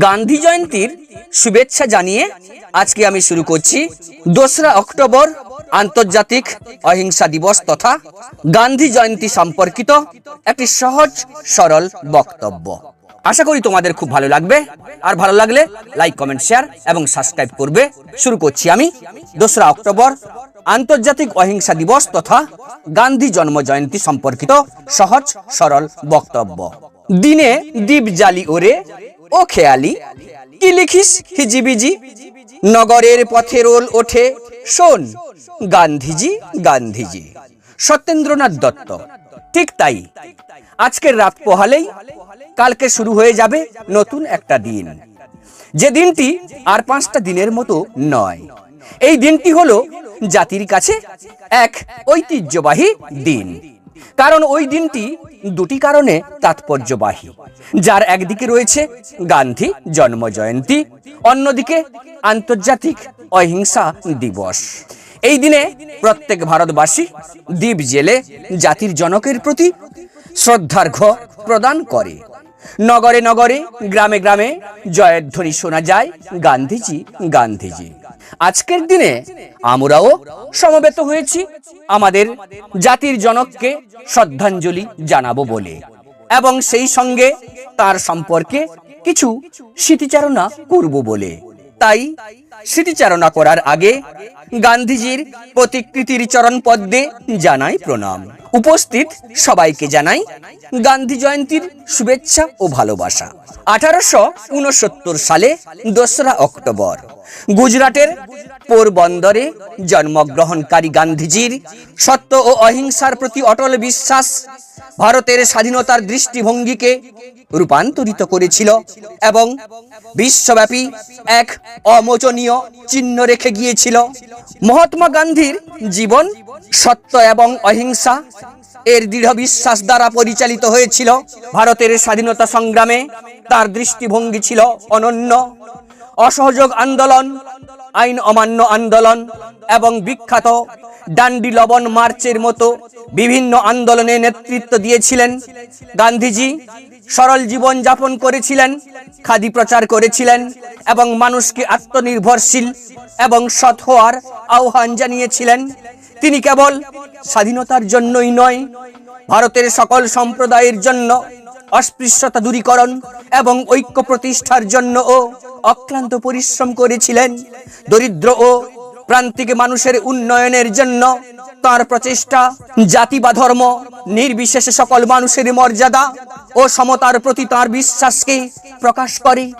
গান্ধী জয়ন্তীর শুভেচ্ছা জানিয়ে আজকে আমি শুরু করছি দোসরা অক্টোবর আন্তর্জাতিক অহিংসা দিবস তথা গান্ধী জয়ন্তী সম্পর্কিত একটি সহজ, সরল বক্তব্য। আশা করি তোমাদের খুব ভালো লাগবে। আর ভালো লাগলে লাইক কমেন্ট শেয়ার এবং সাবস্ক্রাইব করবে। শুরু করছি আমি দোসরা অক্টোবর আন্তর্জাতিক অহিংসা দিবস তথা গান্ধী জন্ম জয়ন্তী সম্পর্কিত সহজ, সরল বক্তব্য। দিনে দ্বীপ জালি ওরে ও খেয়ালি, কি লিখিস হিজিবিজি? নগরের পথে রোল ওঠে, শোন, গান্ধীজি গান্ধীজি। সত্যেন্দ্রনাথ দত্ত, ঠিক তাই। আজকের রাত পোহালেই, কালকে শুরু হয়ে যাবে নতুন একটা দিন। যে দিনটি আর পাঁচটা দিনের মতো নয়। এই দিনটি হলো জাতির কাছে এক ঐতিহ্যবাহী দিন। কারণ ওই দিনটি দুটি কারণে তাৎপর্যবাহী। যার একদিকে রয়েছে গান্ধী জন্ম জয়ন্তী অন্যদিকে আন্তর্জাতিক অহিংসা দিবস। এই দিনে প্রত্যেক ভারতবাসী দ্বীপ জেলে জাতির জনকের প্রতি শ্রদ্ধার্ঘ প্রদান করে। নগরে নগরে, গ্রামে গ্রামে জয়ধ্বনি শোনা যায় গান্ধীজি গান্ধীজি। আজকের দিনে আমরাও সমবেত হয়েছি আমাদের জাতির জনককে শ্রদ্ধাঞ্জলি জানাব বলে। এবং সেই সঙ্গে তার সম্পর্কে কিছু স্মৃতিচারণা করব বলে। তাই স্মৃতিচারণা করার আগে গান্ধীজির প্রতিকৃতির চরণ পদ্মে জানাই প্রণাম। উপস্থিত সবাইকে জানাই গান্ধী জয়ন্তীর শুভেচ্ছা ও ভালোবাসা। আঠারোশো উনসত্তর সালে দোসরা অক্টোবর, গুজরাটের পোরবন্দরে জন্মগ্রহণকারী গান্ধীজির সত্য ও অহিংসার প্রতি অটল বিশ্বাস ভারতের স্বাধীনতার দৃষ্টিভঙ্গিকে রূপান্তরিত করেছিল এবং বিশ্বব্যাপী এক অমোচনীয় চিহ্ন রেখে গিয়েছিল। মহাত্মা গান্ধীর জীবন সত্য এবং অহিংসা এর দৃঢ় বিশ্বাস দ্বারা পরিচালিত হয়েছিল। ভারতের স্বাধীনতা সংগ্রামে তার দৃষ্টিভঙ্গি ছিল অনন্য। অসহযোগ আন্দোলন, আইন অমান্য আন্দোলন এবং বিখ্যাত ডান্ডি লবণ মার্চের মতো বিভিন্ন আন্দোলনে নেতৃত্ব দিয়েছিলেন গান্ধীজি। সরল জীবন যাপন করেছিলেন, খাদি প্রচার করেছিলেন এবং মানুষকে আত্মনির্ভরশীল এবং সৎ হওয়ার আহ্বান জানিয়েছিলেন। তিনি কেবল স্বাধীনতার জন্যই নয়, ভারতের সকল সম্প্রদায়ের জন্য অস্পৃশ্যতা দূরীকরণ এবং ঐক্য প্রতিষ্ঠার জন্য ও অক্লান্ত পরিশ্রম করেছিলেন। দরিদ্র ও প্রান্তিক মানুষের উন্নয়নের জন্য তার প্রচেষ্টা, জাতি বা ধর্ম, নির্বিশেষে সকল মানুষের মর্যাদা ও সমতার প্রতি তার বিশ্বাসকে প্রকাশ করে।